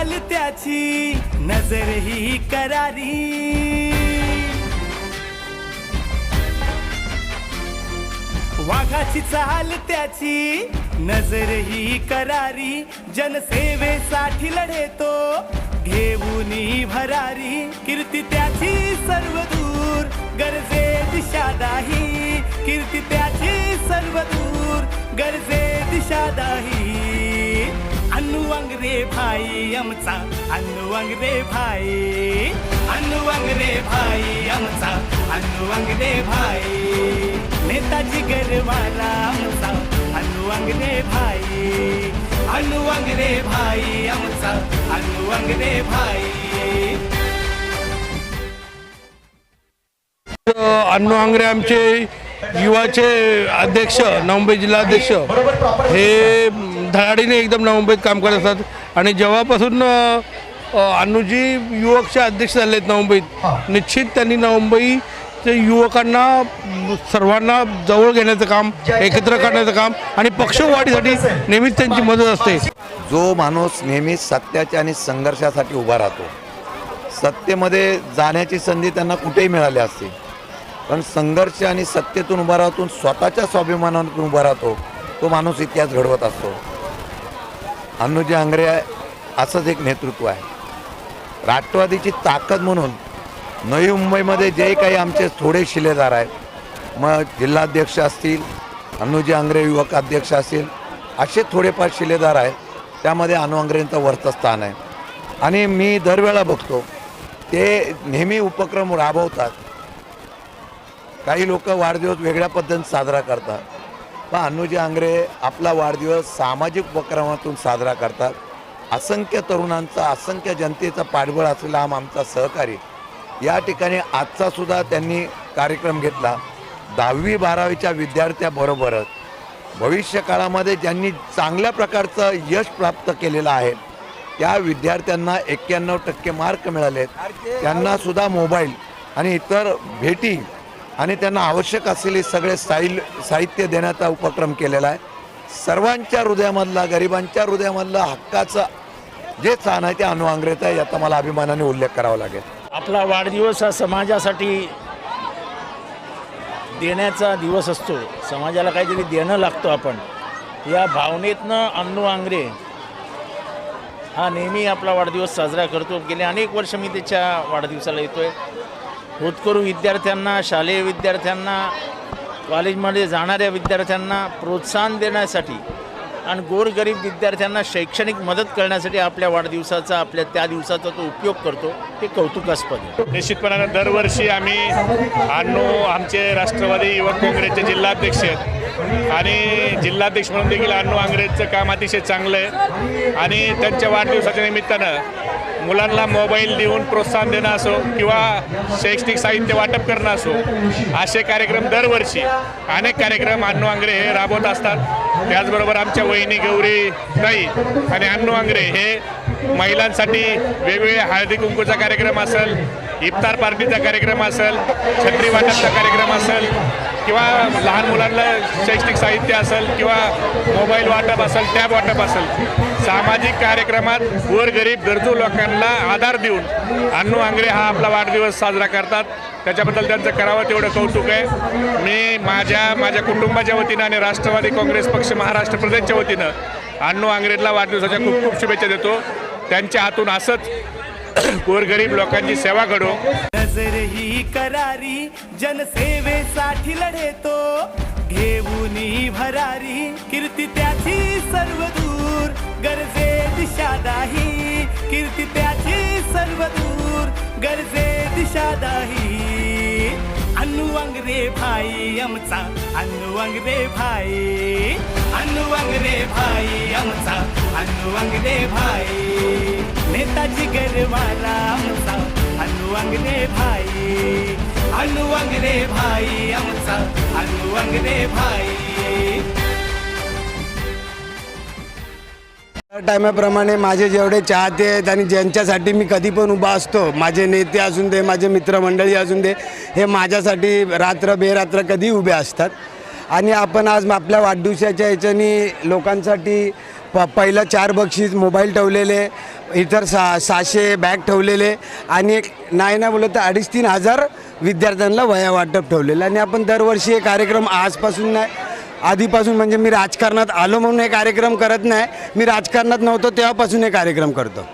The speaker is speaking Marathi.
चाल त्याची नजर ही करारी. वाघाची चाल त्याची नजर ही करारी. जनसेवेसाठी लढेतो घेऊन भरारी. कीर्ती त्याची सर्व दूर गरजे दिशादाही. कीर्ती त्याची सर्व दूर गरजे रे भाई आमचा. अन्नू रे भाई. अन्नू रे भाई आमचा. अन्नू रे भाई. नेताजी गरवाला आमचा. अन्नू रे भाई. अन्नू रे भाई आमचा. अन्नू रे भाई. अण्णू आमचे युवाचे अध्यक्ष नवमुंबई जिल्हाध्यक्ष हे धडाडीने एकदम नवमुंबईत काम करत असतात. आणि जेव्हापासून अ, अ, अण्णूजी युवकचे अध्यक्ष झाले आहेत नवमुंबईत निश्चित त्यांनी नवमुंबईचे युवकांना म, सर्वांना जवळ घेण्याचं काम एकत्र करण्याचं काम आणि पक्षवाढीसाठी नेहमीच त्यांची मदत असते. जो माणूस नेहमी सत्याच्या आणि संघर्षासाठी उभा राहतो सत्तेमध्ये जाण्याची संधी त्यांना कुठेही मिळाली असते. पण संघर्ष आणि सत्तेतून उभा राहतून स्वतःच्या स्वाभिमानातून उभा राहतो तो माणूस इतिहास घडवत असतो. अनुजी आंग्रे असंच एक नेतृत्व आहे. राष्ट्रवादीची ताकद म्हणून नवी मुंबईमध्ये जे काही आमचे थोडे शिलेदार आहेत मग जिल्हाध्यक्ष असतील अनुजी आंग्रे युवक अध्यक्ष असतील असे थोडेफार शिलेदार आहेत. त्यामध्ये अनु आंग्रेंचं वरचं स्थान आहे. आणि मी दरवेळा बघतो ते नेहमी उपक्रम राबवतात. काही लोक वाढदिवस वेगळ्या पद्धतीने साजरा करतात. पण अनुजी आंग्रे आपला वाढदिवस सामाजिक उपक्रमातून साजरा करतात. असंख्य तरुणांचा असंख्य जनतेचा पाठबळ असलेला हा आमचा सहकारी. या ठिकाणी आजचासुद्धा त्यांनी कार्यक्रम घेतला. दहावी बारावीच्या विद्यार्थ्याबरोबरच. भविष्यकाळामध्ये ज्यांनी चांगल्या प्रकारचं यश प्राप्त केलेलं आहे त्या विद्यार्थ्यांना एक्क्याण्णव टक्के मार्क मिळाले त्यांनासुद्धा मोबाईल आणि इतर भेटी आणि त्यांना आवश्यक असलेले सगळे साहिल साहित्य देण्याचा उपक्रम केलेला आहे. सर्वांच्या हृदयामधला गरिबांच्या हृदयामधला हक्काचं जे स्थान आहे ते अणूआंग्रेचं आहे याचा मला अभिमानाने उल्लेख करावा लागेल. आपला वाढदिवस हा समाजासाठी देण्याचा दिवस असतो. समाजाला काहीतरी देणं लागतो आपण. या भावनेतनं अन्नू आंग्रे हा नेहमी आपला वाढदिवस साजरा करतो. गेले अनेक वर्ष मी त्याच्या वाढदिवसाला येतो आहे होतकरू विद्यार्थ्यांना शालेय विद्यार्थ्यांना कॉलेजमध्ये जाणाऱ्या विद्यार्थ्यांना प्रोत्साहन देण्यासाठी आणि गोरगरीब विद्यार्थ्यांना शैक्षणिक मदत करण्यासाठी आपल्या वाढदिवसाचा आपल्या त्या दिवसाचा तो उपयोग करतो हे कौतुकास्पद निश्चितपणानं दरवर्षी आम्ही अण्णू आमचे राष्ट्रवादी युवक काँग्रेसचे जिल्हाध्यक्ष आहेत. आणि जिल्हाध्यक्ष म्हणून देखील अण्णू आंग्रेजचं काम अतिशय चांगलं आहे. आणि त्यांच्या वाढदिवसाच्या निमित्तानं मुलांना मोबाईल देऊन प्रोत्साहन देणं असो किंवा शैक्षणिक साहित्य वाटप करणं असो असे कार्यक्रम दरवर्षी अनेक कार्यक्रम अण्णू आंग्रे हे राबवत असतात. त्याचबरोबर आमच्या वहिनी गौरी ताई आणि अण्णू आंग्रे हे महिलांसाठी वेगवेगळे हळदी कुंकूचा कार्यक्रम असेल इफ्तार पार्टीचा कार्यक्रम असेल छत्री वाटपचा कार्यक्रम असेल किंवा लहान मुलांना शैक्षणिक साहित्य असेल किंवा मोबाईल वाटप असेल टॅब वाटप असेल सामाजिक कार्यक्रमात गोरगरीब गरजू लोकांना आधार देऊन अण्णू आंग्रे हा आपला वाढदिवस साजरा करतात. त्याच्याबद्दल त्यांचं करावं तेवढं कौतुक आहे. मी माझ्या माझ्या कुटुंबाच्या वतीनं आणि राष्ट्रवादी काँग्रेस पक्ष महाराष्ट्र प्रदेशच्या वतीनं अण्णू आंग्रेला वाढदिवसाच्या खूप खूप शुभेच्छा देतो. त्यांच्या हातून असंच गोरगरीब लोकांची सेवा घडो नजर ही करारी जनसेवेसाठी लढेतो. घेऊन भरारी कीर्ती त्याची सर्व दूर. गरजे दिशादाही कीर्ती त्याची सर्व दूर. गरजे दिशादाही. अनुवंग रे भाई आमचा अनुवंग रे भाई. अन्नू रे भाई आमचा अन्नू रे भाई. नेताजी गरवाला आमचा अन्नू रे भाई. अन्नू रे भाई आमचा अन्नू रे भाई. टायमाप्रमाणे माझे जेवढे चाहते आहेत आणि ज्यांच्यासाठी मी कधी पण उभा असतो माझे नेते असून दे माझे मित्रमंडळी असून दे हे माझ्यासाठी रात्र बेरात्र कधी उभे असतात? आणि आपण आज आपल्या वाढदिवसाच्या याच्यानी लोकांसाठी प पहिलं चार बक्षीस मोबाईल ठेवलेले इतर सा सहाशे बॅग ठेवलेले आणि एक नाही ना बोलत तर अडीच तीन हजार विद्यार्थ्यांना वया वाटप ठेवलेलं. आणि आपण दरवर्षी हे कार्यक्रम आजपासून नाही आधीपासून म्हणजे मी राजकारणात आलो म्हणून हे कार्यक्रम करत नाही. मी राजकारणात नव्हतो तेव्हापासून हे कार्यक्रम करतो.